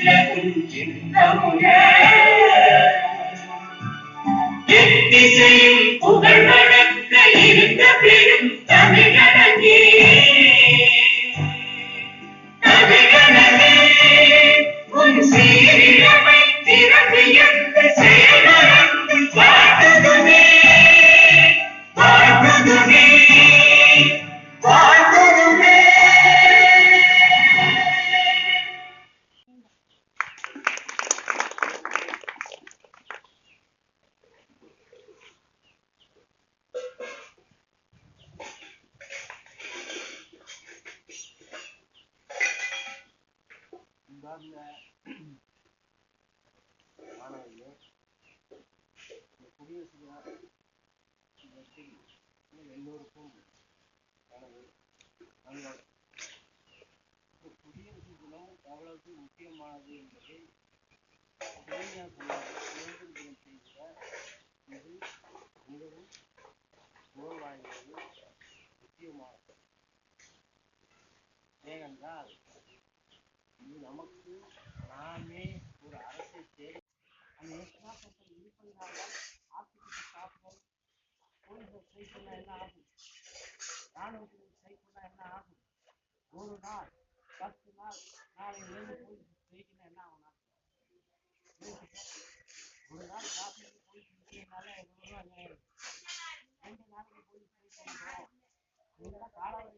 அறிவோம் எத்திசையும் புகழ் வழக்க இருந்த பெரும் அன்பார்ந்த மாணவர்களே இந்த குடியரசு தின தினத்தில் எல்லோருக்கும் எனது நல்வாழ்த்து இந்த குடியரசு தினம் எவ்வளவு முக்கியமானது என்பதை இளைஞர் சுதந்திர தினம் செய்த இது மிகவும் புகழ் வாய்ந்தது முக்கியமானது. ஏனென்றால் நமக்கு நாமே ஒரு அரசை தேடி அந்த எக்ஸ்ட்ரா பர்சன் இருப்பதனால ஆர்டிபிஷியல் ஸ்டாஃப்கள் போலீஸை ஸ்ட்ரைக் பண்ணால் என்ன ஆகும் ராணுவத்தில் ஸ்ட்ரைக் பண்ணால் என்ன ஆகும் ஒரு நாள் பத்து நாள் நாளையிலேருந்து போலீஸ் ஸ்ட்ரைக்குன்னா என்ன ஆகும் நாட்டுல? ஒரு நாள் டிராஃபிக் போலீஸ் நிற்கிறதுனால எவ்வளோ ரூபா அநியாயம் ரெண்டு நாளைக்கு போலீஸ் ஸ்ட்ரைக் பண்ணுறோம் இதெல்லாம் காலாவதி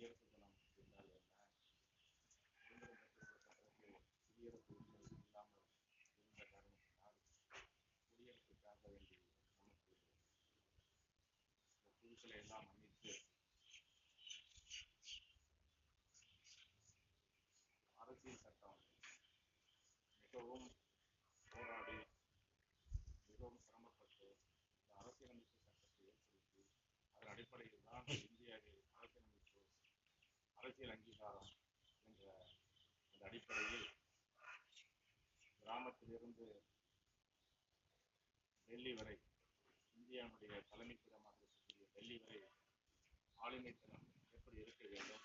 குடியரசு தினம் என்றால் என்ன சுதந்திரம் பிறகு குடியரசு உரிமை இல்லாமல் இருந்த காரணத்தினால் குடியரசுக்காக நமக்கு இந்த குழுக்களை எல்லாம் அமைத்து அரசியல் சட்டம் மிகவும் போராடி மிகவும் சிரமப்பட்டு இந்த அரசியலமைப்பு சட்டத்தை ஏற்படுத்தி அதன் அடிப்படையில் தான் அரசியல் அங்கீகாரம் என்ற அந்த அடிப்படையில் கிராமத்திலிருந்து டெல்லி வரை இந்தியாவுடைய தலைமைப்பிடமாக இருக்கக்கூடிய டெல்லி வரை ஆளுமைத்தனம் எப்படி இருக்க வேண்டும்?